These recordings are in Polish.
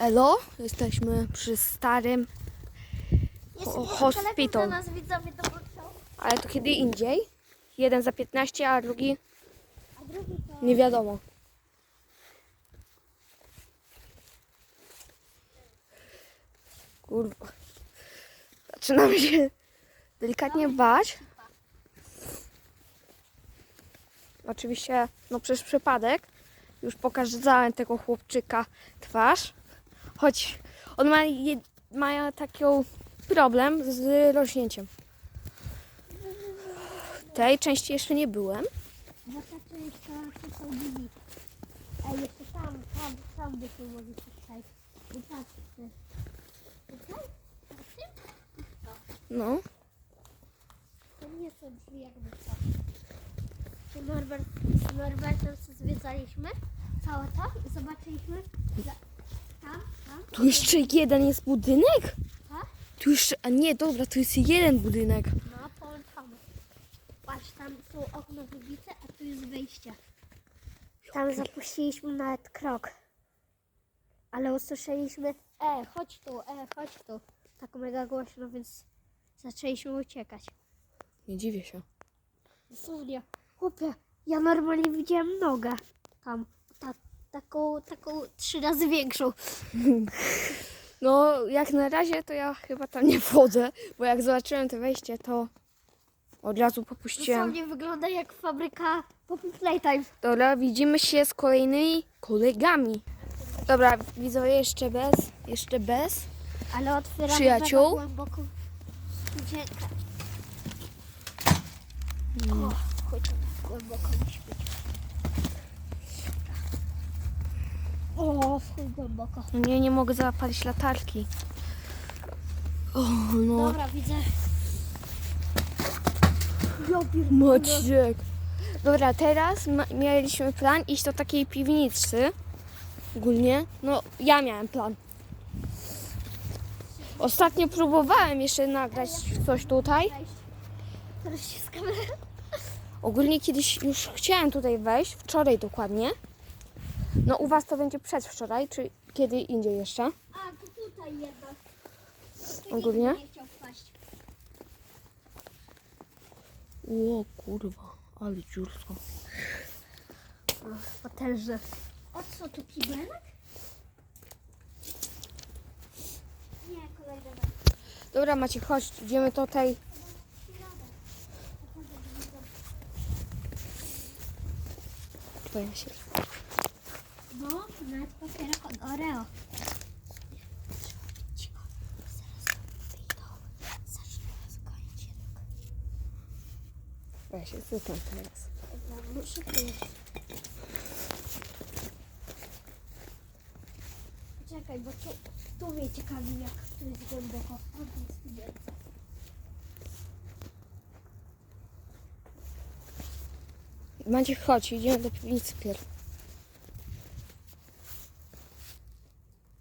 Elo, jesteśmy przy starym, Jest O, o, hospital. ale to kiedy indziej. Jeden za 15, a drugi nie wiadomo. Kurwa. Zaczynam się delikatnie bać. Oczywiście, no przez przypadek już pokazałem tego chłopczyka twarz. Choć on ma, ma taki problem z rośnięciem. Tej części jeszcze nie byłem. Jeszcze to są. Ej, jeszcze tam, tam, tam byśmy mogli przejść. I patrzcie. Tutaj? Patrzcie? No. To nie są drzwi jakby co. Norbert, z Norbertem zwiedzaliśmy. Całe to i zobaczyliśmy. Tu jeszcze jeden jest budynek? Tak? Tu jeszcze, a nie, dobra, tu jest jeden budynek. No, połączone. Patrz, tam są okno wybite, a tu jest wyjście. Tam zapuściliśmy nawet krok. Ale usłyszeliśmy, e, chodź tu, e, chodź tu. Tak mega głośno, więc zaczęliśmy uciekać. Nie dziwię się. Dosłownie, chłopie, ja normalnie widziałem nogę tam. Ta, taką, taką trzy razy większą. No, jak na razie to ja chyba tam nie wchodzę, bo jak zobaczyłem to wejście, to od razu popuściłem. Dosłownie wygląda jak fabryka Poppy Playtime. Dobra, widzimy się z kolejnymi kolegami. Dobra, widzowie, jeszcze bez, jeszcze bez. Ale otwieramy Przyjaciół? mega głęboką dziękę. O, chodź głęboko musi być. O, chuj głęboko. No nie, nie mogę zapalić latarki. O, no. Dobra, widzę. Ja pierdolę. Maciek. Dobra, teraz mieliśmy plan iść do takiej piwnicy. Ogólnie. No, ja miałem plan. Ostatnio próbowałem jeszcze nagrać coś tutaj. Teraz się z kamerą. Ogólnie kiedyś już chciałem tutaj wejść, wczoraj dokładnie. No u was to będzie przedwczoraj, czy kiedy indziej jeszcze? A, to tutaj jednak. Ogólnie? Nie chciał wpaść. O kurwa, ale dziursko. Potężne. O co tu kibelek? Nie, kolejny raz. Dobra Maciek, chodź, idziemy tutaj. Twoja się. No, nawet papierek od Oreo. Się sypam teraz. Muszę wyjść. Czekaj, bo tu, tu mnie ciekawi, jak tu jest głęboko. O, tu jest. Maciek, chodź, idziemy do piwnicy pierw.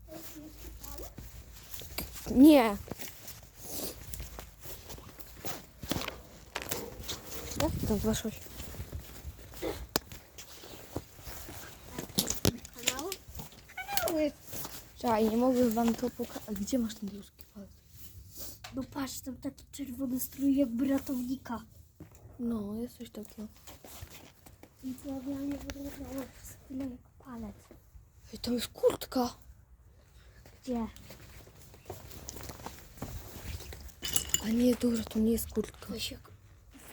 To jest jeszcze ale? Nie. Jak tam weszłeś? Kanał? Kanały. Czekaj, nie mogę wam to pokazać. Gdzie masz ten ludzki palec? No patrz, tam taki czerwony strój jakby ratownika. No, jest coś takiego. I to realnie wyglądało przez chwilę jak palec. Ej, tam jest kurtka. Gdzie? A nie, dobra, to nie jest kurtka. Wiesz jak,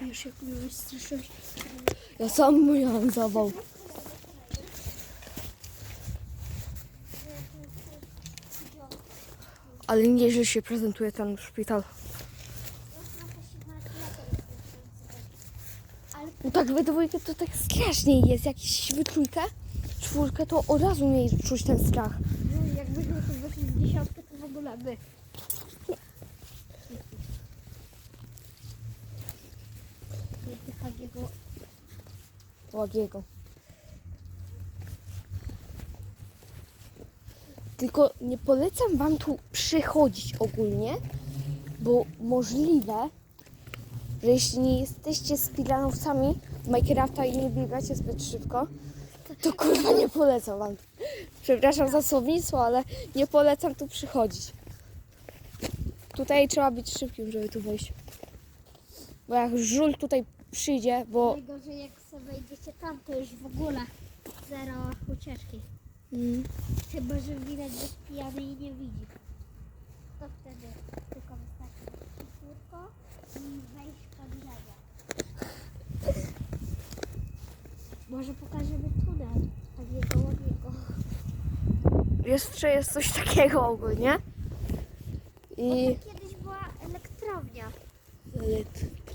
wiesz jak mnie wystraszyłeś? Ja sam miałem zawał. Ale nieźle się prezentuje ten szpital. No tak we dwójkę to tak strasznie jest. Jakiś we trójkę, czwórkę to od razu mieli czuć ten strach. no, jakbyśmy tu weszli w dziesiątkę, to w ogóle by. Nie takiego Łagiego. Tylko nie polecam wam tu przychodzić ogólnie, bo możliwe, że jeśli nie jesteście spilanowcami Minecrafta i nie biegacie zbyt szybko, to kurwa nie polecam wam. Przepraszam za słownictwo, ale nie polecam tu przychodzić. Tutaj trzeba być szybkim, żeby tu wejść. Bo jak żul tutaj przyjdzie, bo... Najgorzej jak sobie wejdziecie tam, to już w ogóle zero ucieczki. Mm, Chyba, że widać, że pijany i nie widzi. To wtedy tylko wystarczy szybko i wejść pod ziemię. Może pokażemy tunel takiego ładnego. jeszcze jest coś takiego ogólnie. I... Bo to kiedyś była elektrownia.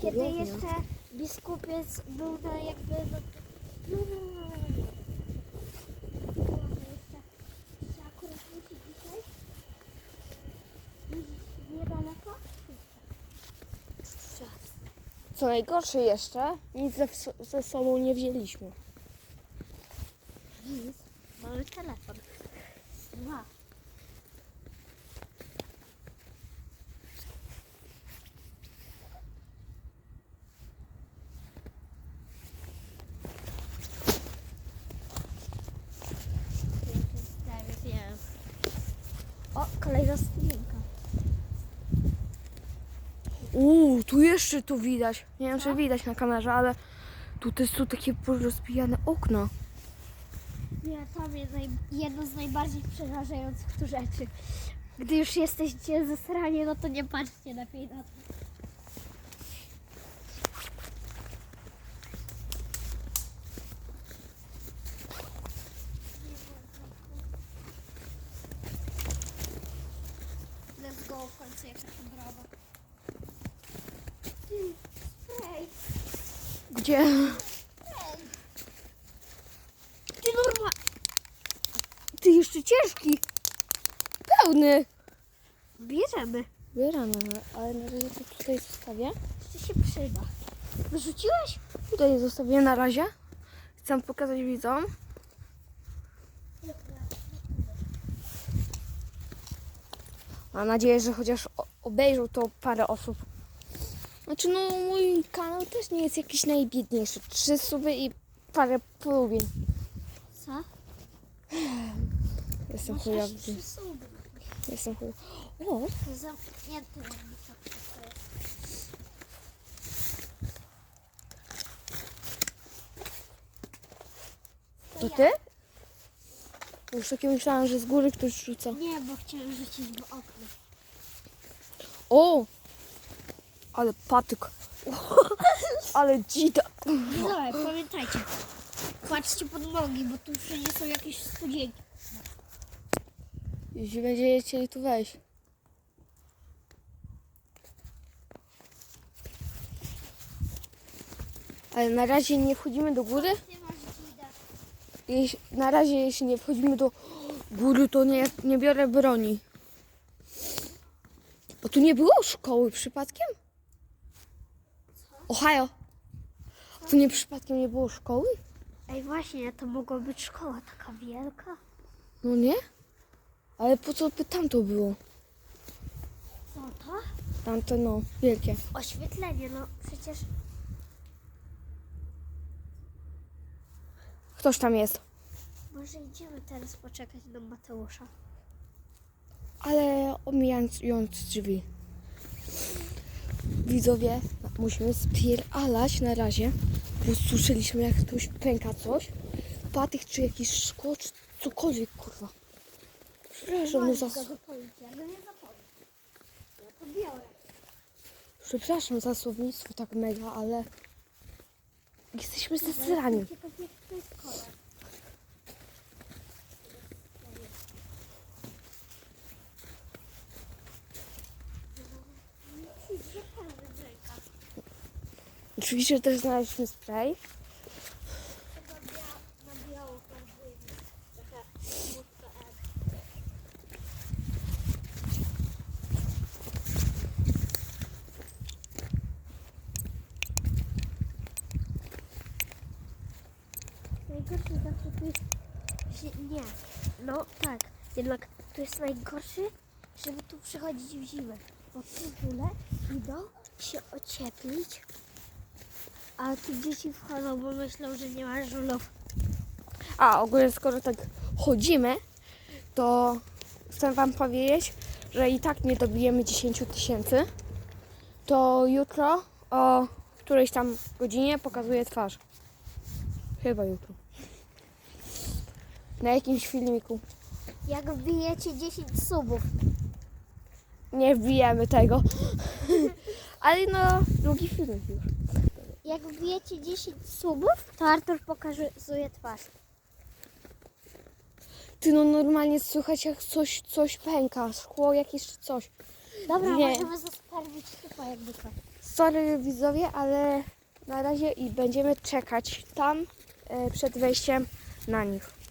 Kiedy jeszcze biskupiec był na jakby... No, no, no, no, no. Co najgorsze jeszcze, nic ze, ze sobą nie wzięliśmy. Uuu, tu jeszcze tu widać. Nie wiem, czy widać na kamerze, ale tu też są takie rozbijane okna. Nie, tam jest naj, jedno z najbardziej przerażających tu rzeczy. Gdy już jesteście zasrani, no to nie patrzcie lepiej na to. Let's go, w końcu jakaś brawa. Ty, spray, Gdzie? Ty norma... Ty jeszcze ciężki. Pełny. Bierzemy. Bieramy, ale na razie to tutaj zostawię. To się przyda. Wyrzuciłeś? Tutaj zostawię na razie. Chcę pokazać widzom. Mam nadzieję, że chociaż obejrzą to parę osób. Znaczy, no mój kanał też nie jest jakiś najbiedniejszy. Trzy suby i parę polubień. Co? Jestem Masz chujowy. aż trzy suby. Jestem chujowy. O, Zamknięty to ty? Już takie myślałam, że z góry ktoś rzuca. Nie, bo chciałem rzucić w okno. O! Ale patyk. Ale dzida. Widzowie, pamiętajcie. Patrzcie pod nogi, bo tu wszędzie są jakieś studzienki. Jeśli będziecie chcieli tu wejść. Ale na razie nie wchodzimy do góry. Jeśli, na razie jeśli nie wchodzimy do góry, to nie, nie biorę broni. Bo tu nie było szkoły przypadkiem? Ohio. Tu nie przypadkiem nie było szkoły? Ej, właśnie, to mogła być szkoła taka wielka. No nie? Ale po co by tam to było? Co to? Tamto no, wielkie. Oświetlenie, no przecież... Ktoś tam jest. Może idziemy teraz poczekać na Mateusza. ale omijając drzwi. Widzowie, musimy spieralać na razie, bo słyszeliśmy jak ktoś pęka coś. Patyk czy jakiś szkło, czy cokolwiek, kurwa. Przepraszam, no za, przepraszam za słownictwo tak mega, ale jesteśmy zesrani. Ciekaw jak to jest kolor. Oczywiście też znaleźliśmy spray. Najgorszy zawsze tu jest... Nie, no tak, jednak tu jest najgorszy, żeby tu przychodzić w zimę. Bo tu żule idą się ocieplić, a tu dzieci wchodzą, bo myślą, że nie ma żulów. A, ogólnie skoro tak chodzimy, to chcę Wam powiedzieć, że i tak nie dobijemy 10 tysięcy, to jutro o którejś tam godzinie pokazuję twarz. Chyba jutro. Na jakimś filmiku. Jak wbijecie 10 subów, Nie wbijemy tego. Ale no, drugi filmik już. Jak wbijecie 10 subów, to Artur pokazuje twarz. Ty no normalnie słychać jak coś, coś pęka, szkło jakieś czy coś. Dobra, Nie. możemy zostawić chyba jakby to. Sorry widzowie, ale na razie i będziemy czekać tam e, przed wejściem na nich.